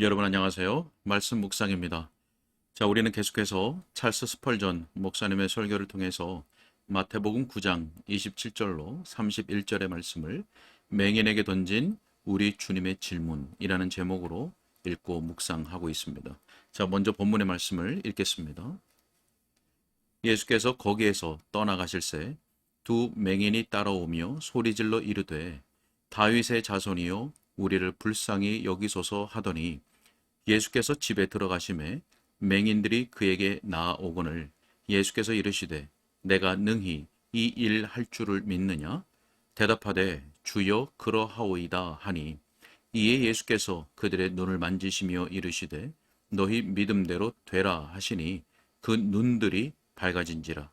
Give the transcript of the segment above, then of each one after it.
여러분 안녕하세요. 말씀 묵상입니다. 자, 우리는 계속해서 찰스 스펄전 목사님의 설교를 통해서 마태복음 9장 27절로 31절의 말씀을 맹인에게 던진 우리 주님의 질문이라는 제목으로 읽고 묵상하고 있습니다. 자, 먼저 본문의 말씀을 읽겠습니다. 예수께서 거기에서 떠나가실새 두 맹인이 따라오며 소리질러 이르되 다윗의 자손이여 우리를 불쌍히 여기소서 하더니 예수께서 집에 들어가심에 맹인들이 그에게 나아오거늘 예수께서 이르시되 내가 능히 이 일 할 줄을 믿느냐? 대답하되 주여 그러하오이다 하니. 이에 예수께서 그들의 눈을 만지시며 이르시되 너희 믿음대로 되라 하시니 그 눈들이 밝아진지라.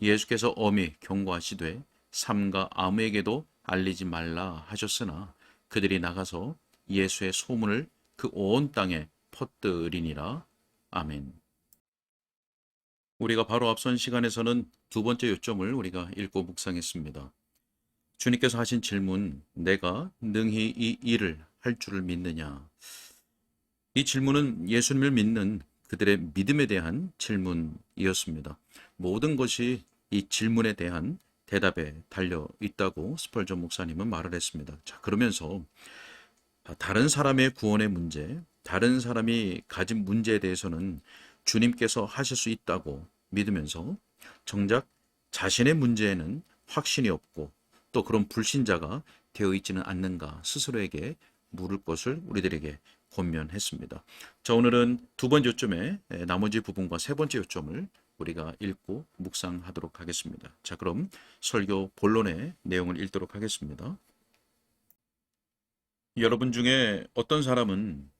예수께서 엄히 경고하시되 삼가 아무에게도 알리지 말라 하셨으나 그들이 나가서 예수의 소문을 그 온 땅에 퍼뜨리니라. 아멘. 우리가 바로 앞선 시간에서는 두 번째 요점을 우리가 읽고 묵상했습니다. 주님께서 하신 질문, 내가 능히 이 일을 할 줄을 믿느냐? 이 질문은 예수님을 믿는 그들의 믿음에 대한 질문이었습니다. 모든 것이 이 질문에 대한 대답에 달려 있다고 스펄전 목사님은 말을 했습니다. 자, 그러면서 다른 사람의 구원의 문제, 다른 사람이 가진 문제에 대해서는 주님께서 하실 수 있다고 믿으면서 정작 자신의 문제에는 확신이 없고 또 그런 불신자가 되어 있지는 않는가 스스로에게 물을 것을 우리들에게 권면했습니다. 자, 오늘은 두 번째 요점의 나머지 부분과 세 번째 요점을 우리가 읽고 묵상하도록 하겠습니다. 자, 그럼 설교 본론의 내용을 읽도록 하겠습니다. 여러분 중에 어떤 사람은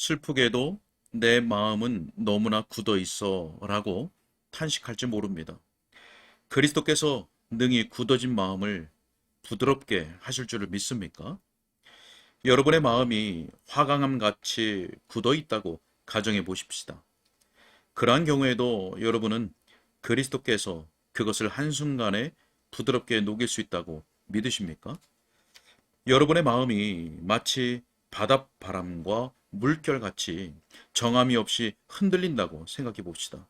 슬프게도 내 마음은 너무나 굳어 있어 라고 탄식할지 모릅니다. 그리스도께서 능히 굳어진 마음을 부드럽게 하실 줄을 믿습니까? 여러분의 마음이 화강암 같이 굳어 있다고 가정해 보십시다. 그러한 경우에도 여러분은 그리스도께서 그것을 한순간에 부드럽게 녹일 수 있다고 믿으십니까? 여러분의 마음이 마치 바닷바람과 물결같이 정함이 없이 흔들린다고 생각해 봅시다.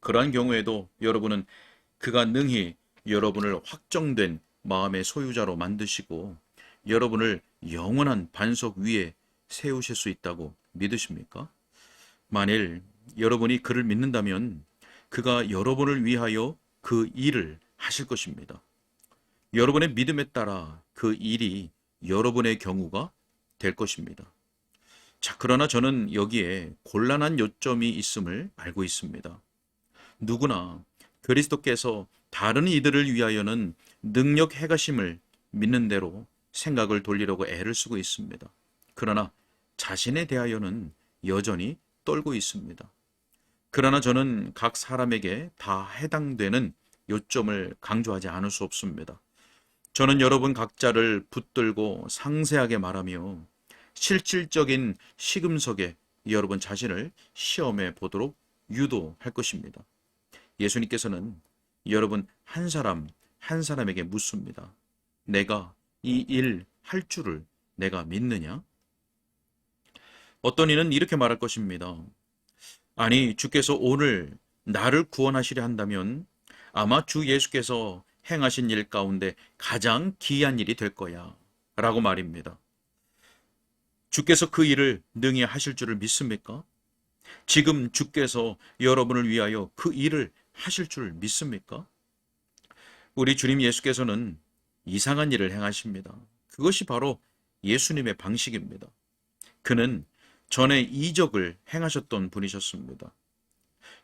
그러한 경우에도 여러분은 그가 능히 여러분을 확정된 마음의 소유자로 만드시고 여러분을 영원한 반석 위에 세우실 수 있다고 믿으십니까? 만일 여러분이 그를 믿는다면 그가 여러분을 위하여 그 일을 하실 것입니다. 여러분의 믿음에 따라 그 일이 여러분의 경우가 될 것입니다. 자, 그러나 저는 여기에 곤란한 요점이 있음을 알고 있습니다. 누구나 그리스도께서 다른 이들을 위하여는 능력 해가심을 믿는 대로 생각을 돌리려고 애를 쓰고 있습니다. 그러나 자신에 대하여는 여전히 떨고 있습니다. 그러나 저는 각 사람에게 다 해당되는 요점을 강조하지 않을 수 없습니다. 저는 여러분 각자를 붙들고 상세하게 말하며 실질적인 시금석에 여러분 자신을 시험해 보도록 유도할 것입니다. 예수님께서는 여러분 한 사람 한 사람에게 묻습니다. 내가 이 일 할 줄을 내가 믿느냐? 어떤 이는 이렇게 말할 것입니다. 아니, 주께서 오늘 나를 구원하시려 한다면 아마 주 예수께서 행하신 일 가운데 가장 기이한 일이 될 거야. 라고 말입니다. 주께서 그 일을 능히 하실 줄을 믿습니까? 지금 주께서 여러분을 위하여 그 일을 하실 줄 믿습니까? 우리 주님 예수께서는 이상한 일을 행하십니다. 그것이 바로 예수님의 방식입니다. 그는 전에 이적을 행하셨던 분이셨습니다.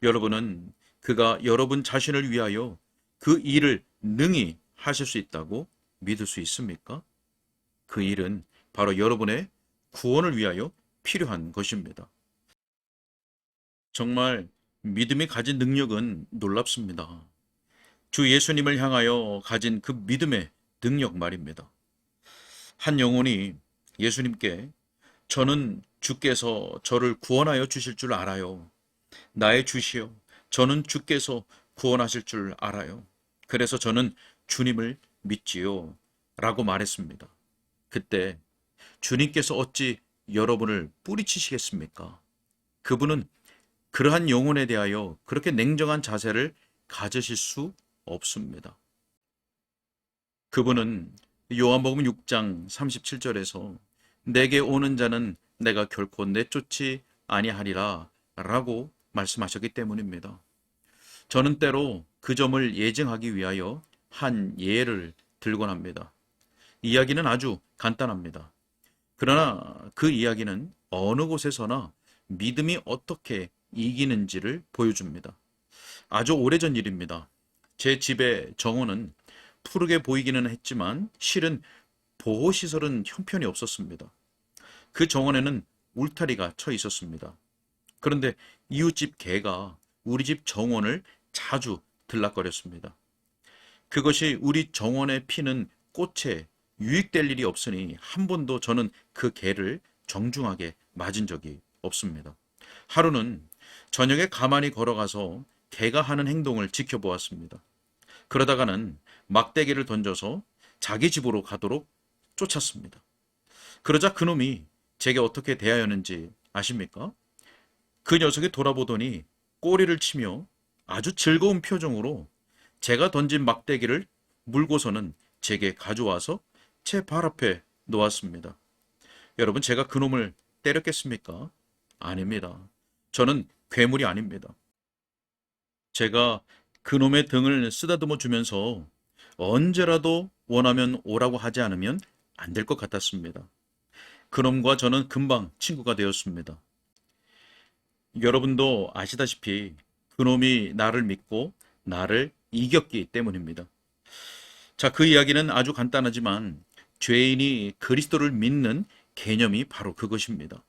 여러분은 그가 여러분 자신을 위하여 그 일을 능히 하실 수 있다고 믿을 수 있습니까? 그 일은 바로 여러분의 구원을 위하여 필요한 것입니다. 정말 믿음이 가진 능력은 놀랍습니다. 주 예수님을 향하여 가진 그 믿음의 능력 말입니다. 한 영혼이 예수님께 저는 주께서 저를 구원하여 주실 줄 알아요. 나의 주시여, 저는 주께서 구원하실 줄 알아요. 그래서 저는 주님을 믿지요. 라고 말했습니다. 그때 주님께서 어찌 여러분을 뿌리치시겠습니까? 그분은 그러한 영혼에 대하여 그렇게 냉정한 자세를 가지실 수 없습니다. 그분은 요한복음 6장 37절에서 내게 오는 자는 내가 결코 내쫓지 아니하리라 라고 말씀하셨기 때문입니다. 저는 때로 그 점을 예증하기 위하여 한 예를 들곤 합니다. 이야기는 아주 간단합니다. 그러나 그 이야기는 어느 곳에서나 믿음이 어떻게 이기는지를 보여줍니다. 아주 오래전 일입니다. 제 집의 정원은 푸르게 보이기는 했지만 실은 보호시설은 형편이 없었습니다. 그 정원에는 울타리가 쳐 있었습니다. 그런데 이웃집 개가 우리 집 정원을 자주 들락거렸습니다. 그것이 우리 정원에 피는 꽃에 유익될 일이 없으니 한 번도 저는 그 개를 정중하게 맞은 적이 없습니다. 하루는 저녁에 가만히 걸어가서 개가 하는 행동을 지켜보았습니다. 그러다가는 막대기를 던져서 자기 집으로 가도록 쫓았습니다. 그러자 그놈이 제게 어떻게 대하였는지 아십니까? 그 녀석이 돌아보더니 꼬리를 치며 아주 즐거운 표정으로 제가 던진 막대기를 물고서는 제게 가져와서 제 발 앞에 놓았습니다. 여러분, 제가 그놈을 때렸겠습니까? 아닙니다. 저는 괴물이 아닙니다. 제가 그놈의 등을 쓰다듬어 주면서 언제라도 원하면 오라고 하지 않으면 안 될 것 같았습니다. 그놈과 저는 금방 친구가 되었습니다. 여러분도 아시다시피 그놈이 나를 믿고 나를 이겼기 때문입니다. 자, 그 이야기는 아주 간단하지만 죄인이 그리스도를 믿는 개념이 바로 그것입니다.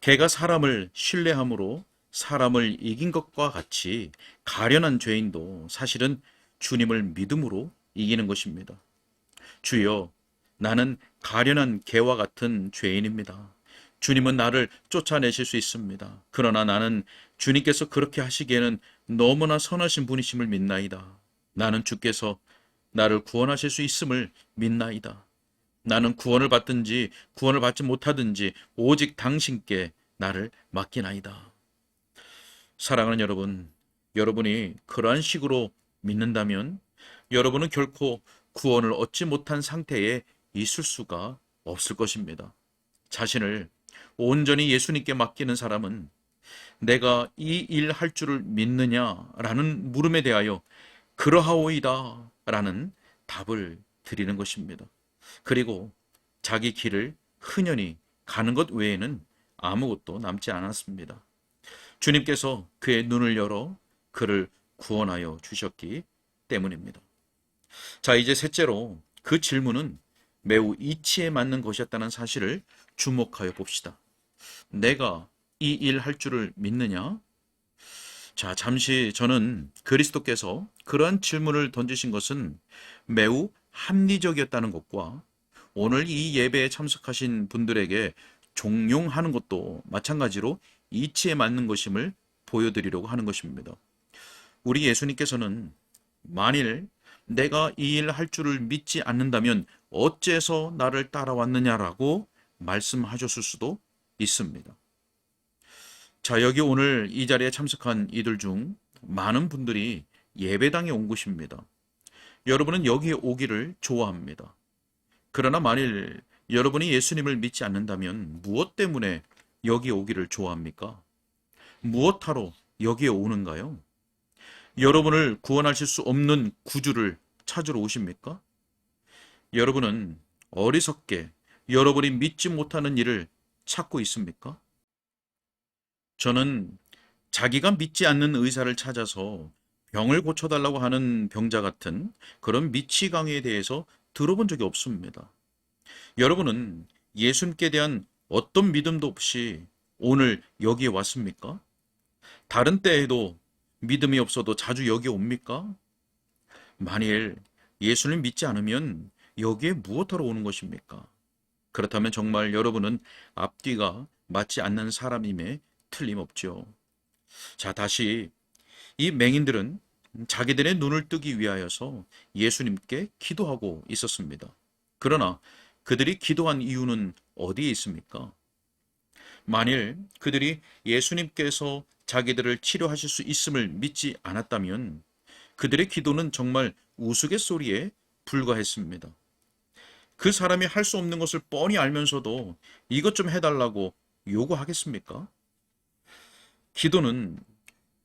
개가 사람을 신뢰함으로 사람을 이긴 것과 같이 가련한 죄인도 사실은 주님을 믿음으로 이기는 것입니다. 주여, 나는 가련한 개와 같은 죄인입니다. 주님은 나를 쫓아내실 수 있습니다. 그러나 나는 주님께서 그렇게 하시기에는 너무나 선하신 분이심을 믿나이다. 나는 주께서 나를 구원하실 수 있음을 믿나이다. 나는 구원을 받든지 구원을 받지 못하든지 오직 당신께 나를 맡기나이다. 사랑하는 여러분, 여러분이 그러한 식으로 믿는다면 여러분은 결코 구원을 얻지 못한 상태에 있을 수가 없을 것입니다. 자신을 온전히 예수님께 맡기는 사람은 내가 이 일 할 줄을 믿느냐라는 물음에 대하여 그러하오이다 라는 답을 드리는 것입니다. 그리고 자기 길을 흔연히 가는 것 외에는 아무것도 남지 않았습니다. 주님께서 그의 눈을 열어 그를 구원하여 주셨기 때문입니다. 자, 이제 셋째로 그 질문은 매우 이치에 맞는 것이었다는 사실을 주목하여 봅시다. 내가 이 일 할 줄을 믿느냐? 자, 잠시 저는 그리스도께서 그러한 질문을 던지신 것은 매우 합리적이었다는 것과 오늘 이 예배에 참석하신 분들에게 종용하는 것도 마찬가지로 이치에 맞는 것임을 보여드리려고 하는 것입니다. 우리 예수님께서는 만일 내가 이 일 할 줄을 믿지 않는다면 어째서 나를 따라왔느냐라고 말씀하셨을 수도 있습니다. 자, 여기 오늘 이 자리에 참석한 이들 중 많은 분들이 예배당에 온 것입니다. 여러분은 여기에 오기를 좋아합니다. 그러나 만일 여러분이 예수님을 믿지 않는다면 무엇 때문에 여기에 오기를 좋아합니까? 무엇하러 여기에 오는가요? 여러분을 구원하실 수 없는 구주를 찾으러 오십니까? 여러분은 어리석게 여러분이 믿지 못하는 일을 찾고 있습니까? 저는 자기가 믿지 않는 의사를 찾아서 병을 고쳐달라고 하는 병자 같은 그런 미치 강의에 대해서 들어본 적이 없습니다. 여러분은 예수님께 대한 어떤 믿음도 없이 오늘 여기에 왔습니까? 다른 때에도 믿음이 없어도 자주 여기에 옵니까? 만일 예수를 믿지 않으면 여기에 무엇하러 오는 것입니까? 그렇다면 정말 여러분은 앞뒤가 맞지 않는 사람임에 틀림없죠. 자, 다시 이 맹인들은 자기들의 눈을 뜨기 위하여서 예수님께 기도하고 있었습니다. 그러나 그들이 기도한 이유는 어디에 있습니까? 만일 그들이 예수님께서 자기들을 치료하실 수 있음을 믿지 않았다면 그들의 기도는 정말 우스갯소리에 불과했습니다. 그 사람이 할 수 없는 것을 뻔히 알면서도 이것 좀 해달라고 요구하겠습니까? 기도는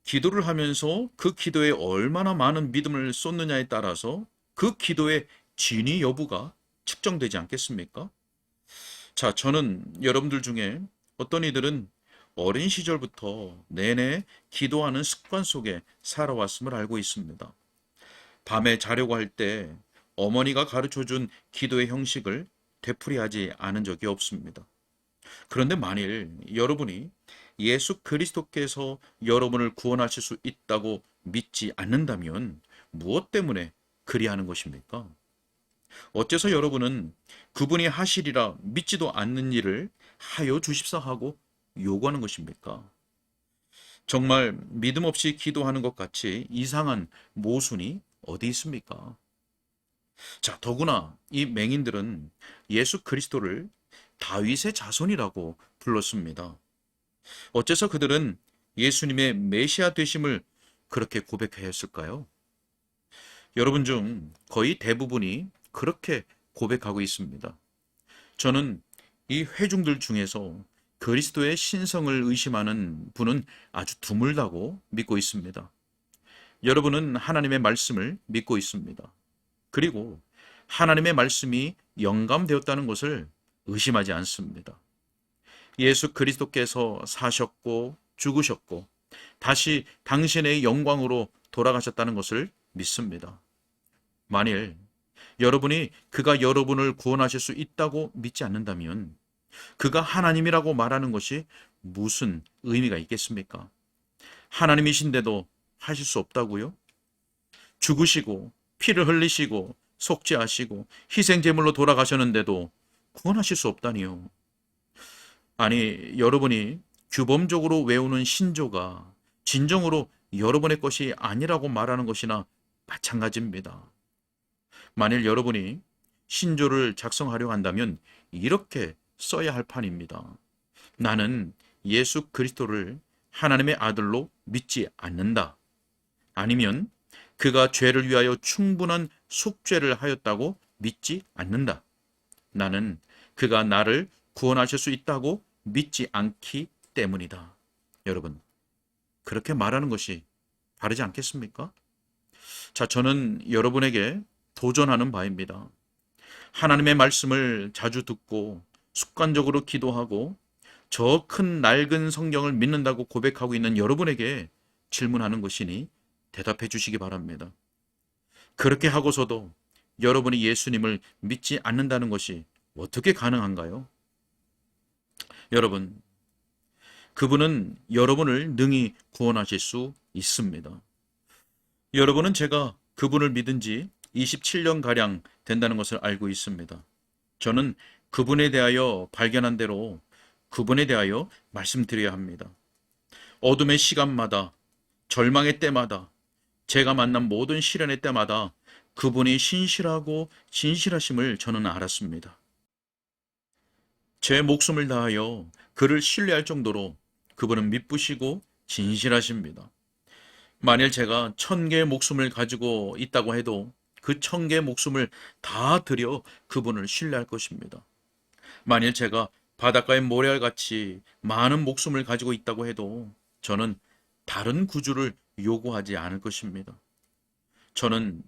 기도를 하면서 그 기도에 얼마나 많은 믿음을 쏟느냐에 따라서 그 기도의 진위 여부가 측정되지 않겠습니까? 자, 저는 여러분들 중에 어떤 이들은 어린 시절부터 내내 기도하는 습관 속에 살아왔음을 알고 있습니다. 밤에 자려고 할 때 어머니가 가르쳐 준 기도의 형식을 되풀이하지 않은 적이 없습니다. 그런데 만일 여러분이 예수 그리스도께서 여러분을 구원하실 수 있다고 믿지 않는다면 무엇 때문에 그리하는 것입니까? 어째서 여러분은 그분이 하시리라 믿지도 않는 일을 하여 주십사 하고 요구하는 것입니까? 정말 믿음 없이 기도하는 것 같이 이상한 모순이 어디 있습니까? 자, 더구나 이 맹인들은 예수 그리스도를 다윗의 자손이라고 불렀습니다. 어째서 그들은 예수님의 메시아 되심을 그렇게 고백하였을까요? 여러분 중 거의 대부분이 그렇게 고백하고 있습니다. 저는 이 회중들 중에서 그리스도의 신성을 의심하는 분은 아주 드물다고 믿고 있습니다. 여러분은 하나님의 말씀을 믿고 있습니다. 그리고 하나님의 말씀이 영감되었다는 것을 의심하지 않습니다. 예수 그리스도께서 사셨고 죽으셨고 다시 당신의 영광으로 돌아가셨다는 것을 믿습니다. 만일 여러분이 그가 여러분을 구원하실 수 있다고 믿지 않는다면 그가 하나님이라고 말하는 것이 무슨 의미가 있겠습니까? 하나님이신데도 하실 수 없다고요? 죽으시고 피를 흘리시고 속죄하시고 희생제물로 돌아가셨는데도 구원하실 수 없다니요. 아니, 여러분이 규범적으로 외우는 신조가 진정으로 여러분의 것이 아니라고 말하는 것이나 마찬가지입니다. 만일 여러분이 신조를 작성하려 한다면 이렇게 써야 할 판입니다. 나는 예수 그리스도를 하나님의 아들로 믿지 않는다. 아니면 그가 죄를 위하여 충분한 속죄를 하였다고 믿지 않는다. 나는 그가 나를 구원하실 수 있다고 믿지 않기 때문이다. 여러분, 그렇게 말하는 것이 바르지 않겠습니까? 자, 저는 여러분에게 도전하는 바입니다. 하나님의 말씀을 자주 듣고 습관적으로 기도하고 저 큰 낡은 성경을 믿는다고 고백하고 있는 여러분에게 질문하는 것이니 대답해 주시기 바랍니다. 그렇게 하고서도 여러분이 예수님을 믿지 않는다는 것이 어떻게 가능한가요? 여러분, 그분은 여러분을 능히 구원하실 수 있습니다. 여러분은 제가 그분을 믿은 지 27년가량 된다는 것을 알고 있습니다. 저는 그분에 대하여 발견한 대로 그분에 대하여 말씀드려야 합니다. 어둠의 시간마다, 절망의 때마다, 제가 만난 모든 시련의 때마다 그분이 신실하고 진실하심을 저는 알았습니다. 제 목숨을 다하여 그를 신뢰할 정도로 그분은 미쁘시고 진실하십니다. 만일 제가 천 개의 목숨을 가지고 있다고 해도 그 천 개의 목숨을 다 들여 그분을 신뢰할 것입니다. 만일 제가 바닷가의 모래알 같이 많은 목숨을 가지고 있다고 해도 저는 다른 구주를 요구하지 않을 것입니다. 저는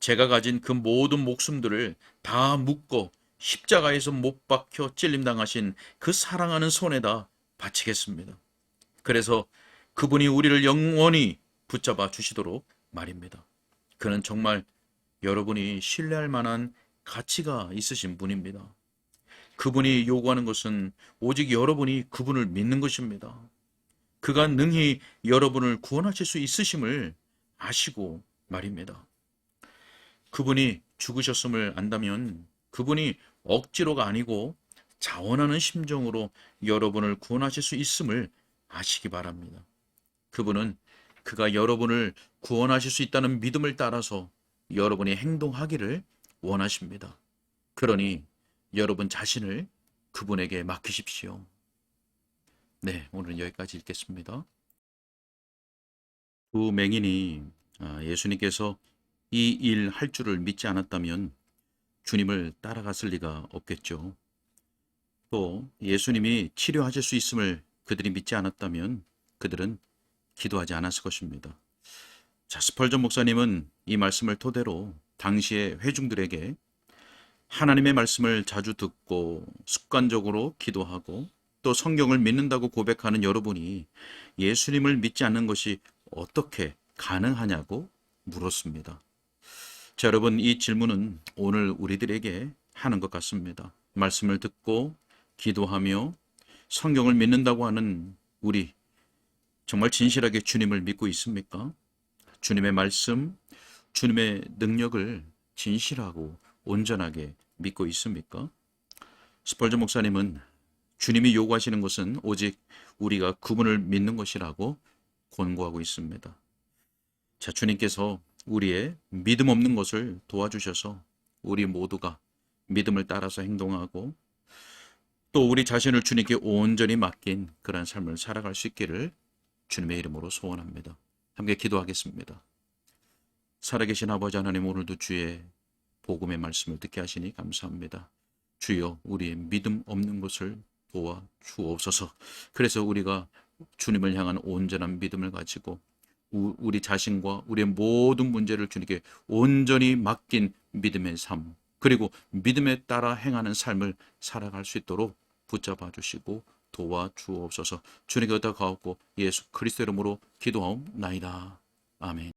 제가 가진 그 모든 목숨들을 다 묶어 십자가에서 못 박혀 찔림당하신 그 사랑하는 손에다 바치겠습니다. 그래서 그분이 우리를 영원히 붙잡아 주시도록 말입니다. 그는 정말 여러분이 신뢰할 만한 가치가 있으신 분입니다. 그분이 요구하는 것은 오직 여러분이 그분을 믿는 것입니다. 그가 능히 여러분을 구원하실 수 있으심을 아시고 말입니다. 그분이 죽으셨음을 안다면 그분이 억지로가 아니고 자원하는 심정으로 여러분을 구원하실 수 있음을 아시기 바랍니다. 그분은 그가 여러분을 구원하실 수 있다는 믿음을 따라서 여러분이 행동하기를 원하십니다. 그러니 여러분 자신을 그분에게 맡기십시오. 네, 오늘은 여기까지 읽겠습니다. 두 맹인이 아, 예수님께서 이 일 할 줄을 믿지 않았다면 주님을 따라갔을 리가 없겠죠. 또 예수님이 치료하실 수 있음을 그들이 믿지 않았다면 그들은 기도하지 않았을 것입니다. 자, 스펄전 목사님은 이 말씀을 토대로 당시의 회중들에게 하나님의 말씀을 자주 듣고 습관적으로 기도하고 또 성경을 믿는다고 고백하는 여러분이 예수님을 믿지 않는 것이 어떻게 가능하냐고 물었습니다. 자, 여러분, 이 질문은 오늘 우리들에게 하는 것 같습니다. 말씀을 듣고 기도하며 성경을 믿는다고 하는 우리 정말 진실하게 주님을 믿고 있습니까? 주님의 말씀, 주님의 능력을 진실하고 온전하게 믿고 있습니까? 스펄전 목사님은 주님이 요구하시는 것은 오직 우리가 그분을 믿는 것이라고 권고하고 있습니다. 자, 주님께서 우리의 믿음 없는 것을 도와주셔서 우리 모두가 믿음을 따라서 행동하고 또 우리 자신을 주님께 온전히 맡긴 그런 삶을 살아갈 수 있기를 주님의 이름으로 소원합니다. 함께 기도하겠습니다. 살아계신 아버지 하나님 오늘도 주의 복음의 말씀을 듣게 하시니 감사합니다. 주여 우리의 믿음 없는 것을 도와 주옵소서. 그래서 우리가 주님을 향한 온전한 믿음을 가지고 우- 우리 자신과 우리의 모든 문제를 주님께 온전히 맡긴 믿음의 삶 그리고 믿음에 따라 행하는 삶을 살아갈 수 있도록 붙잡아 주시고 도와 주옵소서. 주님께 얻어 가옵고 예수 그리스도 이름으로 기도하옵나이다. 아멘.